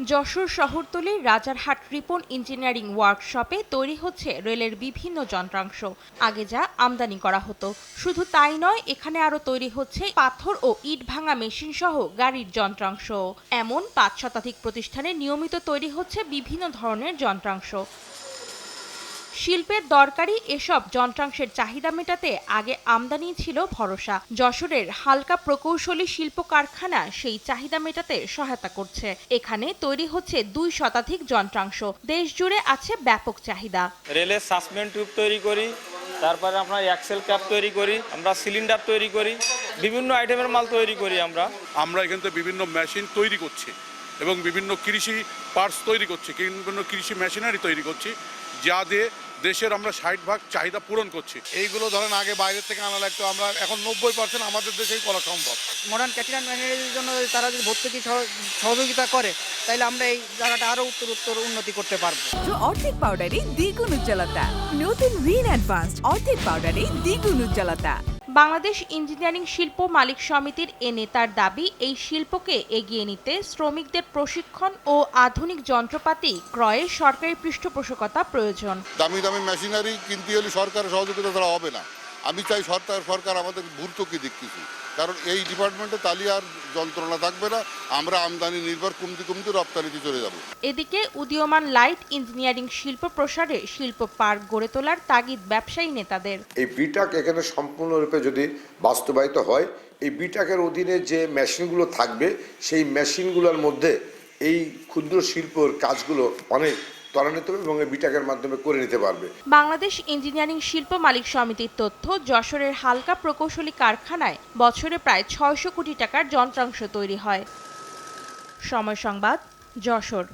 যশোর শহরতলির রাজারহাট রিপন ইঞ্জিনিয়ারিং ওয়ার্কশপে তৈরি হচ্ছে রেলের বিভিন্ন যন্ত্রাংশ। আগে যা আমদানি করা হতো। শুধু তাই নয়, এখানে আরও তৈরি হচ্ছে পাথর ও ইট ভাঙা মেশিন সহ গাড়ির যন্ত্রাংশ। এমন পাঁচ শতাধিক প্রতিষ্ঠানে নিয়মিত তৈরি হচ্ছে বিভিন্ন ধরনের যন্ত্রাংশ। শিল্পের দরকারি এসব যন্ত্রাংশের চাহিদা মেটাতে আগে আমদানি ছিল ভরসা। যশোরের হালকা প্রকৌশলী শিল্প কারখানা সেই চাহিদা মেটাতে সহায়তা করছে। এখানে তৈরি হচ্ছে দুই শতাধিক যন্ত্রাংশ। দেশ জুড়ে আছে ব্যাপক চাহিদা। রেলের সাসপেন্ড টিউব তৈরি করি তারপরে আপনার অ্যাক্সেল ক্যাপ তৈরি করি আমরা সিলিন্ডার তৈরি করি বিভিন্ন আইটেমের মাল তৈরি করি আমরা। আমরা এখান থেকে বিভিন্ন মেশিন তৈরি করছি এবং বিভিন্ন কৃষি পার্টস তৈরি করছি বিভিন্ন কৃষি মেশিনারি তৈরি করছি। যা দিয়ে দেশের আমরা ষাট ভাগ চাহিদা পূরণ করছি। এইগুলো ধরেন আগে বাইরের থেকে আনা লাগতো আমরা এখন নব্বই পার্সেন্ট আমাদের দেশেই করা সম্ভব। মডার্ন ক্যাটিনার ম্যানেজারের জন্য তারা যদি ভর্তুকি সহ- সহযোগিতা করে তাহলে আমরা এই জায়গাটা আরও উত্তর উত্তর উন্নতি করতে পারব। অর্ধেক পাউডারে দ্বিগুণ উজ্জ্বলতা। নতুন রিন অ্যাডভান্সড অর্ধেক পাউডারে দ্বিগুণ উজ্জ্বলতা। বাংলাদেশ ইঞ্জিনিয়ারিং শিল্প মালিক সমিতির এ নেতার দাবি, এই শিল্পকে এগিয়ে নিতে শ্রমিকদের প্রশিক্ষণ ও আধুনিক যন্ত্রপাতি ক্রয়ে সরকারি পৃষ্ঠপোষকতা প্রয়োজন। দামি দামি মেশিনারি কিনতে হলে সরকারের সহযোগিতা ছাড়া হবে না। আমি চাই সরকার সরকার আমাদের ভর্তুকি দিক কিছু। কারণ এই ডিপার্টমেন্টে তালি আর যন্ত্রণা থাকবে না আমরা আমদানি নির্ভর কমতে কমতে রপ্তানিতে চলে যাব। এদিকে উদীয়মান লাইট ইঞ্জিনিয়ারিং শিল্প প্রসারে শিল্প পার্ক গড়ে তোলার তাগিদ ব্যবসায়ী নেতাদের। এই বিটাক এখানে সম্পূর্ণরূপে যদি বাস্তবায়িত হয় এই বিটাকের অধীনে যে মেশিনগুলো থাকবে সেই মেশিনগুলোর মধ্যে এই ক্ষুদ্র শিল্পর কাজগুলো অনেক ত্বরান্বিত হবে এবং বিটাকের মাধ্যমে করে নিতে পারবে। বাংলাদেশ ইঞ্জিনিয়ারিং শিল্প মালিক সমিতির তথ্য, যশোরের হালকা প্রকৌশলী কারখানায় বছরে প্রায় ছয়শো কোটি টাকার যন্ত্রাংশ তৈরি হয়। সময় সংবাদ, যশোর।